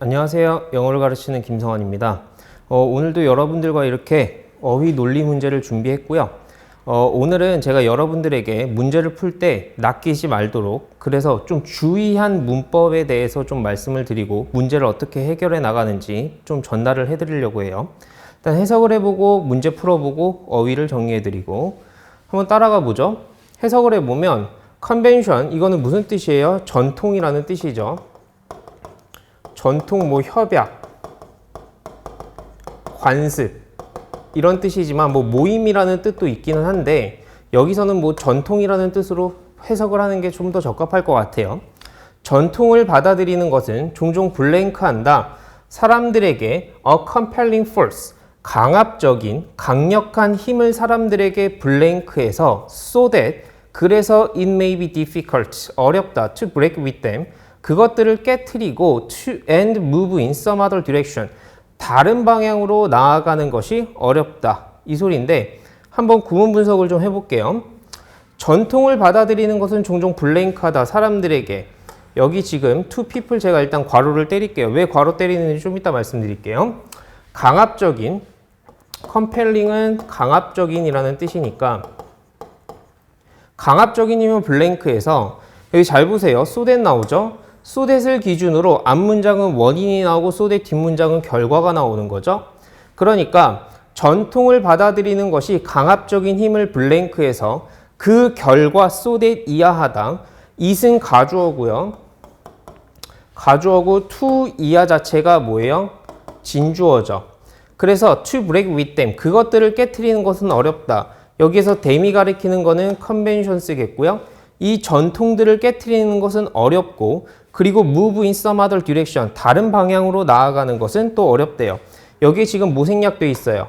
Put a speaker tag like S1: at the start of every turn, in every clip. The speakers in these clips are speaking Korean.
S1: 안녕하세요. 영어를 가르치는 김성환입니다. 어, 오늘도 여러분들과 이렇게 어휘 논리 문제를 준비했고요. 어, 오늘은 제가 여러분들에게 문제를 풀 때 낚이지 말도록 그래서 좀 주의한 문법에 대해서 좀 말씀을 드리고 문제를 어떻게 해결해 나가는지 좀 전달을 해 드리려고 해요. 일단 해석을 해보고 문제 풀어보고 어휘를 정리해 드리고 한번 따라가 보죠. 해석을 해보면 컨벤션 이거는 무슨 뜻이에요? 전통이라는 뜻이죠. 전통 뭐 협약, 관습 이런 뜻이지만 뭐 모임이라는 뜻도 있기는 한데 여기서는 뭐 전통이라는 뜻으로 해석을 하는 게 좀 더 적합할 것 같아요. 전통을 받아들이는 것은 종종 블랭크한다. 사람들에게 a compelling force 강압적인 강력한 힘을 사람들에게 블랭크해서 so that 그래서 it may be difficult 어렵다 to break with them 그것들을 깨트리고 to and move in some other direction 다른 방향으로 나아가는 것이 어렵다 이 소리인데 한번 구문 분석을 좀 해볼게요. 전통을 받아들이는 것은 종종 블랭크하다 사람들에게 여기 지금 to people 제가 일단 괄호를 때릴게요. 왜 괄호 때리는지 좀 이따 말씀드릴게요. 강압적인 compelling은 강압적인이라는 뜻이니까 강압적인이면 블랭크에서 여기 잘 보세요. 소댓 나오죠? 소댓을 기준으로 앞 문장은 원인이 나오고 소댓 뒷문장은 결과가 나오는 거죠. 그러니까 전통을 받아들이는 것이 강압적인 힘을 블랭크해서 그 결과 소댓 이하하다. it은 가주어고요. 가주어고 to 이하 자체가 뭐예요? 진주어죠. 그래서 to break with them 그것들을 깨트리는 것은 어렵다. 여기에서 them이 가리키는 거는 conventions겠고요. 이 전통들을 깨트리는 것은 어렵고 그리고 move in some other direction 다른 방향으로 나아가는 것은 또 어렵대요. 여기 지금 뭐 생략돼 있어요?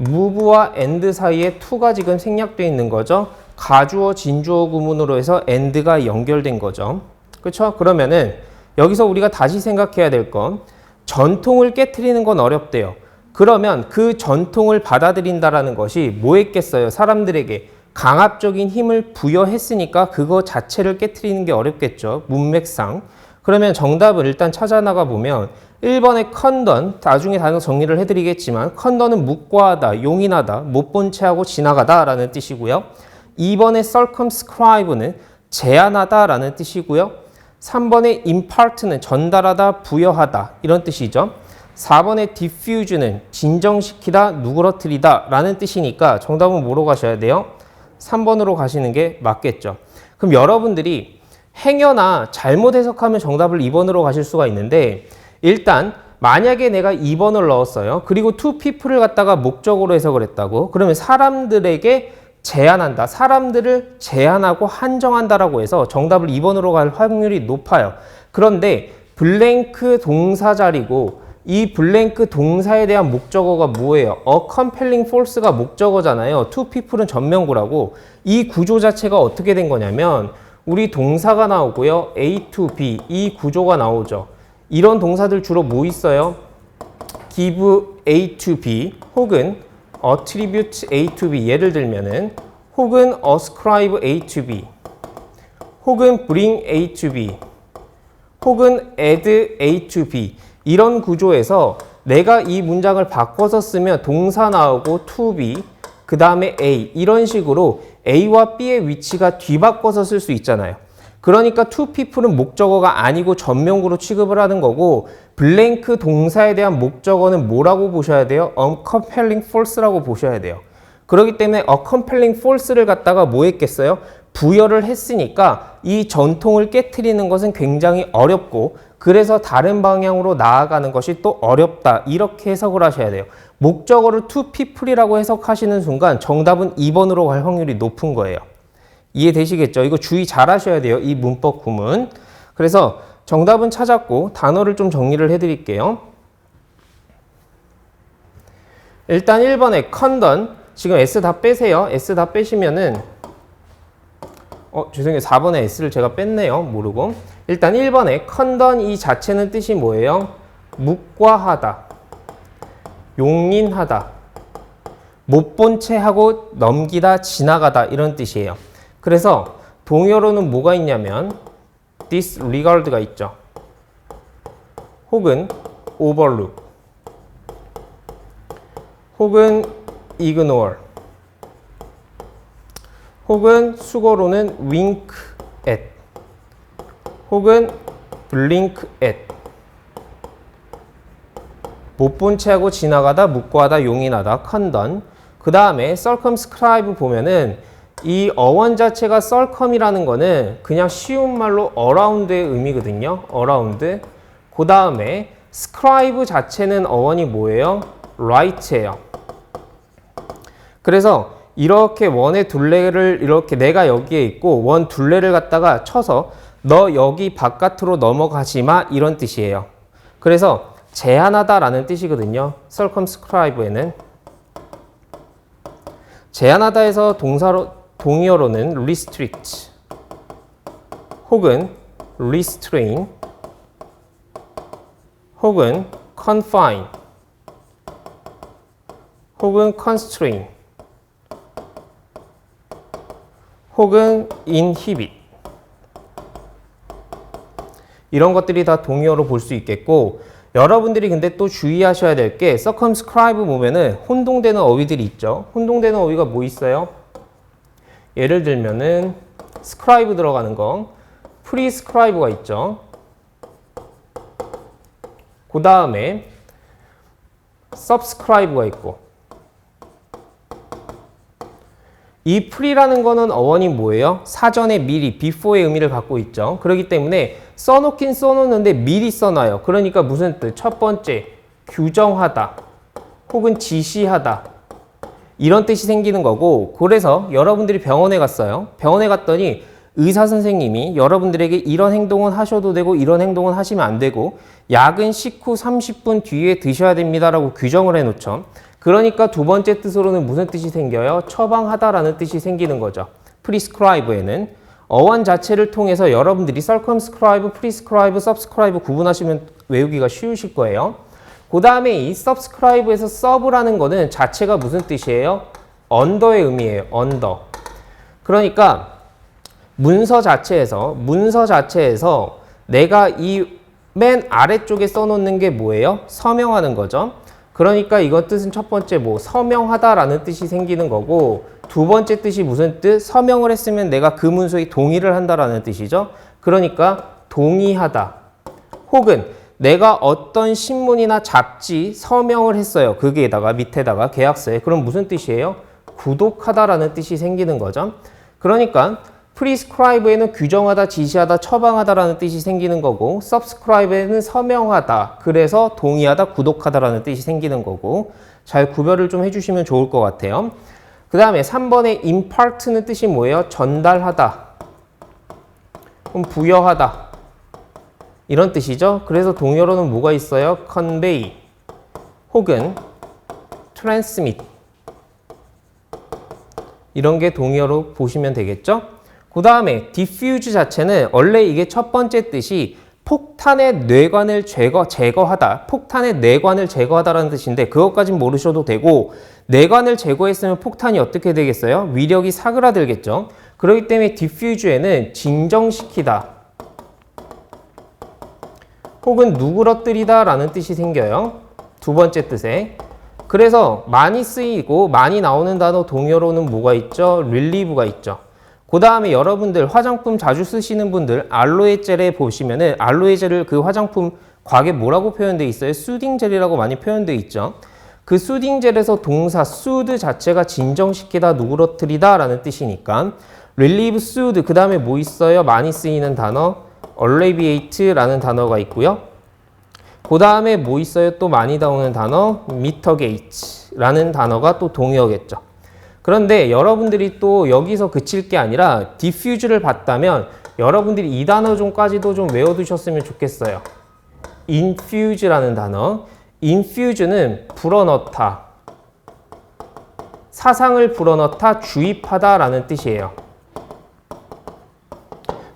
S1: move와 and 사이에 to가 지금 생략돼 있는 거죠. 가주어 진주어 구문으로 해서 and가 연결된 거죠. 그렇죠? 그러면은 여기서 우리가 다시 생각해야 될 건 전통을 깨트리는 건 어렵대요. 그러면 그 전통을 받아들인다라는 것이 뭐 했겠어요? 사람들에게 강압적인 힘을 부여했으니까 그거 자체를 깨트리는 게 어렵겠죠. 문맥상. 그러면 정답을 일단 찾아 나가 보면 1번의 컨던, 나중에 단어 정리를 해드리겠지만 컨던은 묵과하다, 용인하다, 못 본 채하고 지나가다 라는 뜻이고요. 2번의 circumscribe는 제한하다 라는 뜻이고요. 3번의 impart는 전달하다, 부여하다 이런 뜻이죠. 4번의 diffuse는 진정시키다, 누그러뜨리다 라는 뜻이니까 정답은 뭐로 가셔야 돼요? 3번으로 가시는 게 맞겠죠. 그럼 여러분들이 행여나 잘못 해석하면 정답을 2번으로 가실 수가 있는데 일단 만약에 내가 2번을 넣었어요. 그리고 to people을 갖다가 목적으로 해석을 했다고. 그러면 사람들에게 제한한다. 사람들을 제한하고 한정한다라고 해서 정답을 2번으로 갈 확률이 높아요. 그런데 블랭크 동사 자리고 이 블랭크 동사에 대한 목적어가 뭐예요? a compelling force가 목적어잖아요. to people은 전명구라고 이 구조 자체가 어떻게 된 거냐면 우리 동사가 나오고요. A to B 이 구조가 나오죠. 이런 동사들 주로 뭐 있어요? give A to B 혹은 attribute A to B 예를 들면은 혹은 ascribe A to B 혹은 bring A to B 혹은 add A to B 이런 구조에서 내가 이 문장을 바꿔서 쓰면 동사 나오고 to be 그 다음에 A 이런 식으로 A와 B의 위치가 뒤바꿔서 쓸 수 있잖아요. 그러니까 to people은 목적어가 아니고 전명구로 취급을 하는 거고 블랭크 동사에 대한 목적어는 뭐라고 보셔야 돼요? a compelling force라고 보셔야 돼요. 그렇기 때문에 a compelling force를 갖다가 뭐 했겠어요? 부여를 했으니까 이 전통을 깨트리는 것은 굉장히 어렵고 그래서 다른 방향으로 나아가는 것이 또 어렵다. 이렇게 해석을 하셔야 돼요. 목적어를 to people이라고 해석하시는 순간 정답은 2번으로 갈 확률이 높은 거예요. 이해되시겠죠? 이거 주의 잘 하셔야 돼요. 이 문법 구문. 그래서 정답은 찾았고 단어를 좀 정리를 해드릴게요. 일단 1번에 컨던 지금 S 다 빼세요. S 다 빼시면은 어 죄송해요. 4번에 S를 제가 뺐네요. 모르고 일단 1번에 컨던 이 자체는 뜻이 뭐예요? 묵과하다 용인하다 못 본 채 하고 넘기다 지나가다 이런 뜻이에요. 그래서 동요로는 뭐가 있냐면 disregard가 있죠. 혹은 overlook 혹은 ignore 혹은 수거로는 wink at 혹은 blink at. 못 본 채 하고 지나가다 묵고하다 용인하다 컨던. 그 다음에 circumscribe 보면은 이 어원 자체가 circum이라는 거는 그냥 쉬운 말로 around의 의미거든요. around. 그 다음에 scribe 자체는 어원이 뭐예요? right예요. 그래서 이렇게 원의 둘레를 이렇게 내가 여기에 있고 원 둘레를 갖다가 쳐서 너 여기 바깥으로 넘어가지 마 이런 뜻이에요. 그래서 제한하다라는 뜻이거든요. circumscribe에는 제한하다에서 동사로 동의어로는 restrict 혹은 restrain 혹은 confine 혹은 constrain 혹은 inhibit 이런 것들이 다 동의어로 볼 수 있겠고 여러분들이 근데 또 주의하셔야 될 게 circumscribe 보면은 혼동되는 어휘들이 있죠. 혼동되는 어휘가 뭐 있어요? 예를 들면은 scribe 들어가는 거 prescribe가 있죠. 그 다음에 subscribe가 있고 이 pre라는 거는 어원이 뭐예요? 사전에 미리, before의 의미를 갖고 있죠. 그렇기 때문에 써놓긴 써놓는데 미리 써놔요. 그러니까 무슨 뜻? 첫 번째, 규정하다. 혹은 지시하다. 이런 뜻이 생기는 거고, 그래서 여러분들이 병원에 갔어요. 병원에 갔더니 의사 선생님이 여러분들에게 이런 행동은 하셔도 되고, 이런 행동은 하시면 안 되고, 약은 식후 30분 뒤에 드셔야 됩니다라고 규정을 해놓죠. 그러니까 두 번째 뜻으로는 무슨 뜻이 생겨요? 처방하다라는 뜻이 생기는 거죠. prescribe에는 어원 자체를 통해서 여러분들이 circumscribe, prescribe, subscribe 구분하시면 외우기가 쉬우실 거예요. 그 다음에 이 subscribe에서 sub라는 거는 자체가 무슨 뜻이에요? under의 의미예요. under. 그러니까 문서 자체에서 문서 자체에서 내가 이 맨 아래쪽에 써놓는 게 뭐예요? 서명하는 거죠. 그러니까 이것 뜻은 첫 번째 뭐 서명하다라는 뜻이 생기는 거고 두 번째 뜻이 무슨 뜻? 서명을 했으면 내가 그 문서에 동의를 한다라는 뜻이죠. 그러니까 동의하다. 혹은 내가 어떤 신문이나 잡지 서명을 했어요. 거기에다가 밑에다가 계약서에. 그럼 무슨 뜻이에요? 구독하다라는 뜻이 생기는 거죠. 그러니까 prescribe에는 규정하다, 지시하다, 처방하다라는 뜻이 생기는 거고 subscribe에는 서명하다, 그래서 동의하다, 구독하다라는 뜻이 생기는 거고 잘 구별을 좀 해주시면 좋을 것 같아요. 그 다음에 3번의 impart는 뜻이 뭐예요? 전달하다, 그럼 부여하다 이런 뜻이죠. 그래서 동의어로는 뭐가 있어요? convey 혹은 transmit 이런 게 동의어로 보시면 되겠죠? 그 다음에 diffuse 자체는 원래 이게 첫 번째 뜻이 폭탄의 뇌관을 제거, 제거하다. 폭탄의 뇌관을 제거하다라는 뜻인데 그것까진 모르셔도 되고 뇌관을 제거했으면 폭탄이 어떻게 되겠어요? 위력이 사그라들겠죠. 그렇기 때문에 diffuse에는 진정시키다. 혹은 누그러뜨리다 라는 뜻이 생겨요. 두 번째 뜻에. 그래서 많이 쓰이고 많이 나오는 단어 동요로는 뭐가 있죠? 릴리브가 있죠. 그 다음에 여러분들 화장품 자주 쓰시는 분들 알로에 젤에 보시면은 알로에 젤을 그 화장품 과게 뭐라고 표현되어 있어요? 수딩 젤이라고 많이 표현되어 있죠. 그 수딩 젤에서 동사 수드 자체가 진정시키다 누그러뜨리다 라는 뜻이니까 relieve soothe 그 다음에 뭐 있어요? 많이 쓰이는 단어 alleviate라는 단어가 있고요. 그 다음에 뭐 있어요? 또 많이 나오는 단어 mitigate라는 단어가 또 동의어겠죠. 그런데 여러분들이 또 여기서 그칠 게 아니라 diffuse를 봤다면 여러분들이 이 단어 좀까지도 좀 외워두셨으면 좋겠어요. infuse라는 단어. infuse는 불어넣다. 사상을 불어넣다, 주입하다라는 뜻이에요.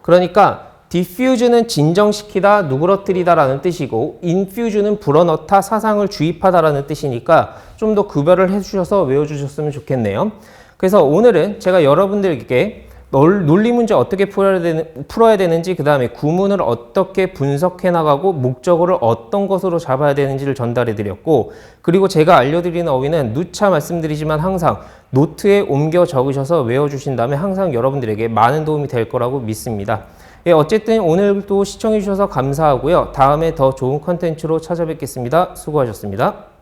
S1: 그러니까 diffuse는 진정시키다, 누그러뜨리다라는 뜻이고 infuse는 불어넣다, 사상을 주입하다라는 뜻이니까 좀 더 구별을 해주셔서 외워주셨으면 좋겠네요. 그래서 오늘은 제가 여러분들에게 널- 논리 문제 어떻게 풀어야, 되는, 풀어야 되는 지 그 다음에 구문을 어떻게 분석해 나가고 목적어를 어떤 것으로 잡아야 되는지를 전달해 드렸고 그리고 제가 알려드리는 어휘는 누차 말씀드리지만 항상 노트에 옮겨 적으셔서 외워주신 다음에 항상 여러분들에게 많은 도움이 될 거라고 믿습니다. 예, 어쨌든 오늘도 시청해 주셔서 감사하고요. 다음에 더 좋은 컨텐츠로 찾아뵙겠습니다. 수고하셨습니다.